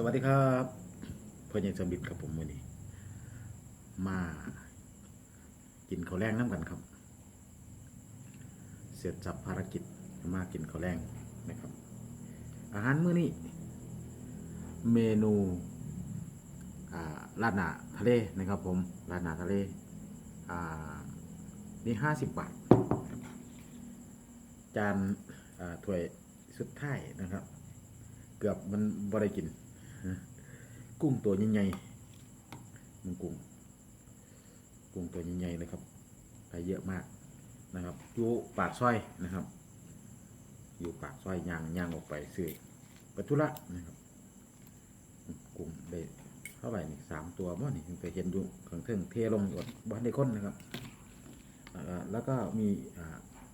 สวัสดีครับพ่อนยังสมิทธิ์ครับผมวันนี้ มา กินข้าวแรงน้ำกันครับ เสร็จจับภารกิจมากินข้าวแรงนะครับ อาหารมื้อนี้ เมนูอ่าราดหน้าทะเลนะครับผมราดหน้าทะเลนี่ห้าสิบบาท จานอ่าถ้วยสุดท้ายนะครับ เกือบมันบ่ได้กิน กุ้งตัวใหญ่ๆมันกุ้ง กุ้งตัวใหญ่ๆเลยครับไปเยอะมากนะครับอยู่ปากซอยนะครับ อยู่ปากซอยย่างย่างออกไปซื้อปัทุระนะครับ กุ้งได้เท่าไหร่นี่สามตัวมั้งนี่ไปเห็นอยู่ข้างเทิงเทลงอดบ้านในคนนะครับ แล้วก็มี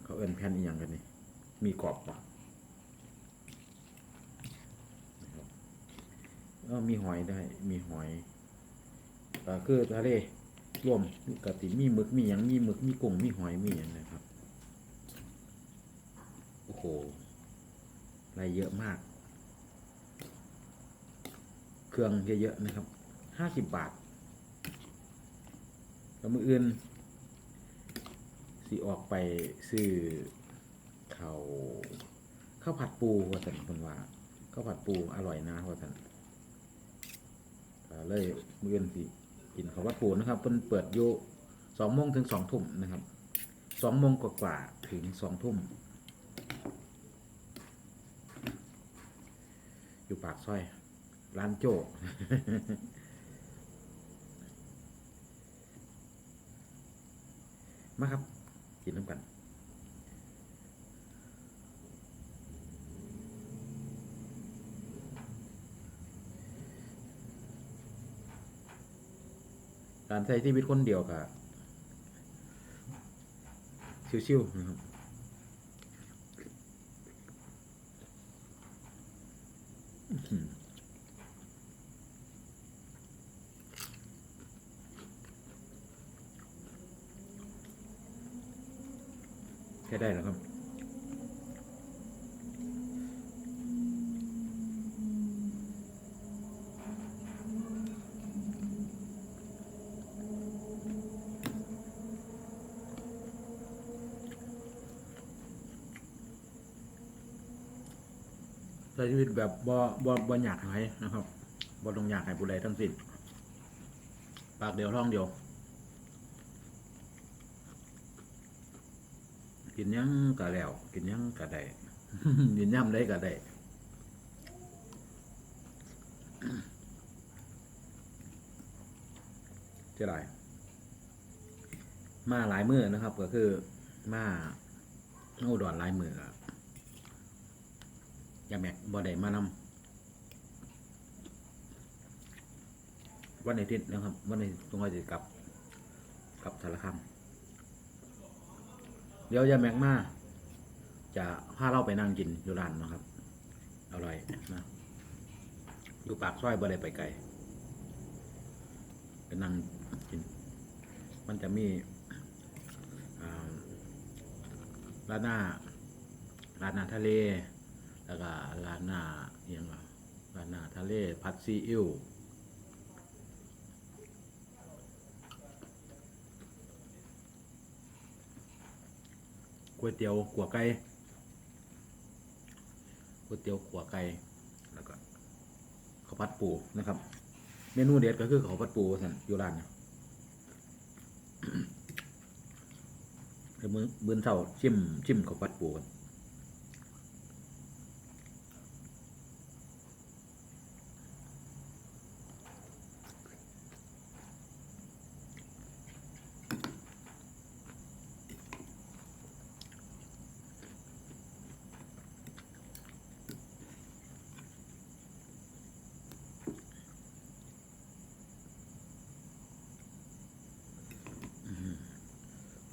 เขาเอินแผ่นอีกอย่างกันนี่มีกรอบปะ ก็มีหอยได้ มีหอยก็คือทะเลรวมกติมีหมึกมีหยังมีหมึกมีกุ้งมีหอยมีอย่างนะครับโอ้โหรายเยอะมาก เครื่องเยอะๆนะครับห้าสิบบาทแล้วมืออื่นสิออกไปซื้อข้าวข้าวผัดปูว่าสันคนว่าข้าวผัดปูอร่อยนะว่าสัน เลยมืออนสิกินข้าววัดปูนะครับเพิ่นเปิดอยู่สองโมงถึงสองทุ่มนะครับสองโมงกว่าถึงสองทุ่มอยู่ปากซอยร้านโจมาครับ กินน้ำกัน การใช้ชีวิตคนเดียวกับชิวๆนะครับแค่ได้แล้วครับ ใช้ชีวิตแบบบ่บ่บ่อยากให้นะครับบ่ต้องอยากให้ผู้ใดทั้งสิ้นปากเดียวท้องเดียวกินยังก็แล้ว กินยังก็ได้กินย่ำได้ก็ได้เจะไรมาหลายมือนะครับ ก็คือมาอุดรหลายมือ ยาแม็กบอได้มานำวันอาทิตย์นะครับ วันนี้ตรงเราจะกลับกลับสารคามเดี๋ยวยาแม็กมาจะพาเราไปนั่งกินอยู่ร้านนะครับ อร่อยนะอยู่ปากซอยบ่ได้ไปไกลไปนั่งกิน มันจะมีร้านหน้าร้านหน้าทะเล แล้วก็ร้าหน้าเอียงอะร้าหน้าทะเลผัดซีอิ๊วก๋วยเตี๋ยวขัวไก่ก๋วยเตี๋ยวขัวไก่แล้วก็ข้าวผัดปูนะครับ เมนูเด็ดก็คือข้าวผัดปูสันอยู่ร้านเนี่ยเมือมือเช้าชิมชิมข้าวผัดปูกัน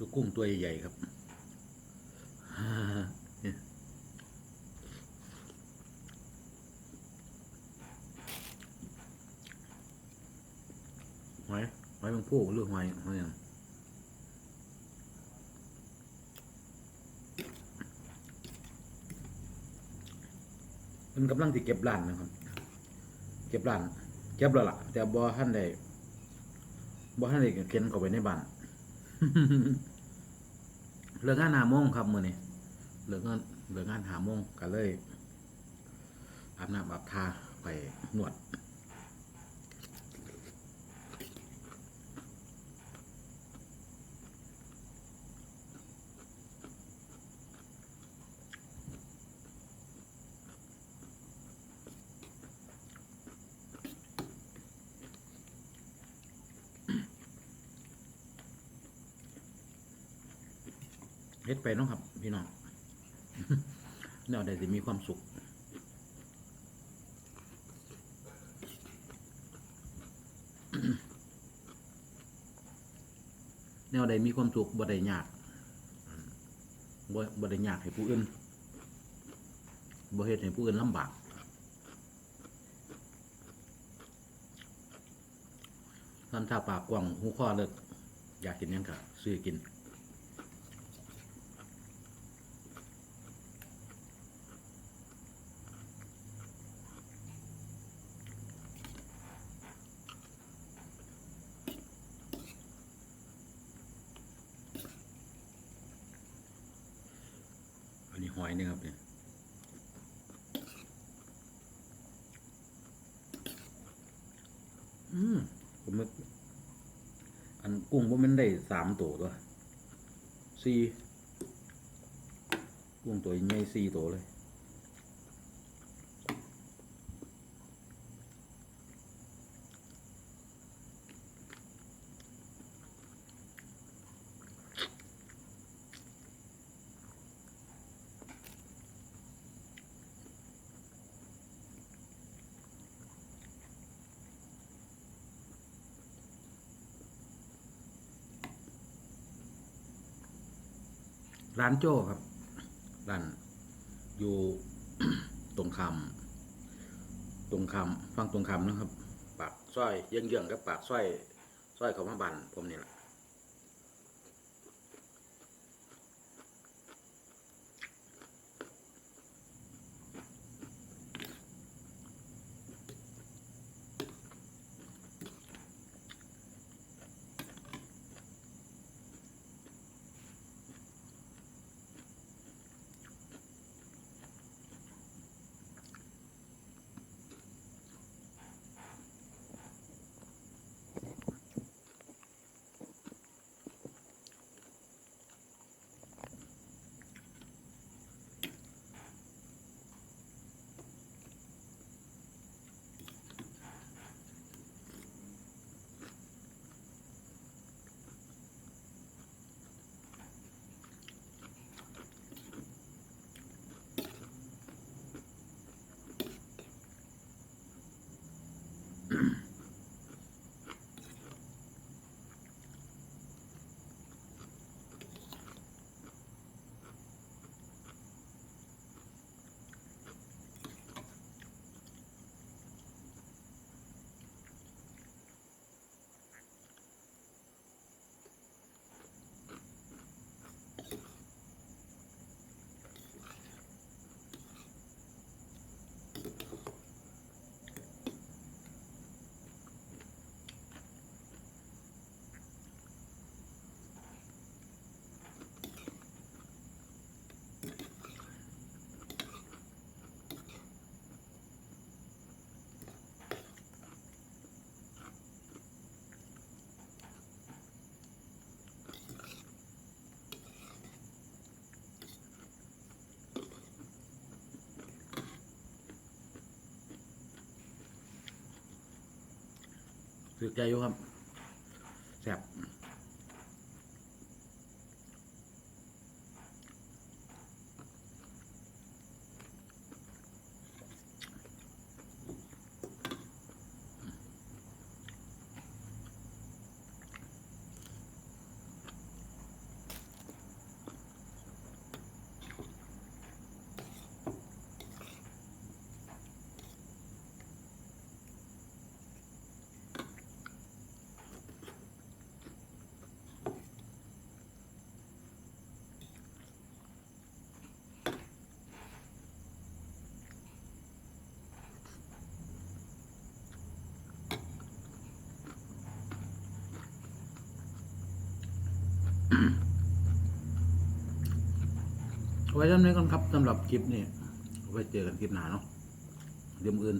ูกกุ้งตัวใหญ่ๆครับหอยหอยบางผู้หรือหอยหอยหยังมันกำลังติเก็บร้านนะครับ เก็บร้าน เก็บแล้วล่ะ แต่บ่ทันได้บ่ทันได้เข็นเข้าไปในบ้าน เลิกงานหาโมงครับมื้อนี้เลิกงานเลิกงานหาโมงก็เลยอาบน้ำอาบทาไปนวด เฮ็ดไปเนาะครับ พี่น้องแนวใดสิมีความสุขแนวใดมีความสุขบ่ได้ยากบ่บ่ได้ยากให้ผู้อื่นบ่เฮ็ดให้ผู้อื่นลำบากท่านถ้าปากกว้างหูข้อเลิกอยากกินหยังก็ซื้อกิน อันนี้หอยนี่ครับเนี่ยอืมผมนึกอันกุ้งว่ามันได้สามตัวตัวสี่กุ้งตัวใหญ่สี่ตัวเลย ร้านโจ้ครับ ร้านอยู่ตรงคำตรงคำฟังตรงคำนะครับ ปากสร้อยเยื่องๆกับปากสร้อยสร้อยเขามาบันผมนี่แหละ ถือใจอยู่ครับแซ่บ ไว้จำนี้ก่อนครับสำหรับคลิปนี้ไว้เจอกันคลิปหน้าเนาะเดี๋ยวมื้ออื่น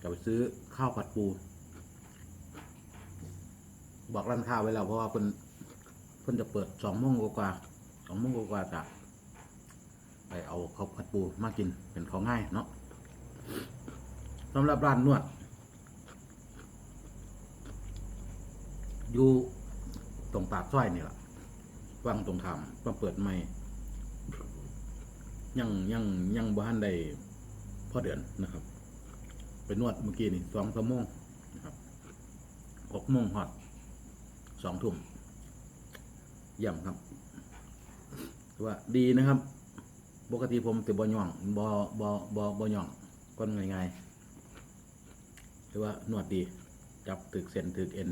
กลับไปซื้อข้าวผัดปู บอกร้านค้าวไว้แล้วเพราะว่าเพิ่นเพิ่นจะเปิดสองโมงกว่าสองโมงกว่าจะไปเอาข้าวผัดปูมากินเป็นของง่ายเนาะสำหรับร้านนวด อยู่ตรงปากซอยนี่แหละ วังตรงทามมาเปิดใหม่ ยังยังยังบ้านใดพ่อเดือนนะครับ ไปนวดเมื่อกี้นี่สองชั่วโมงนะครับหกโมงฮอดสองทุ่มเยี่ยมครับว่าดีนะครับ ปกติผมติบ่ย่องบ่บ่บ่บ่ย่องก้นง่ายๆถือว่านวดดี จับถึกเส้นถึกเอ็น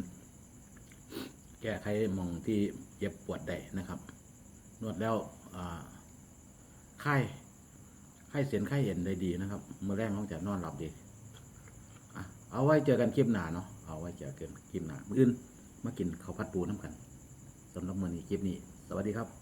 แก้ไขมองที่ เย็บปวดได้นะครับ นวดแล้วไข้ไข้เสียนไข้เห็นได้ดีนะครับเมื่อแรกน้องจะนอนหลับดีเอาไว้เจอกันคลิปหน้าเนาะเอาไว้เจอกันคลิปหน้ามื้ออื่นมากินข้าวผัดปูน้ำกันสำหรับมื้อนี้คลิปนี้ สวัสดีครับ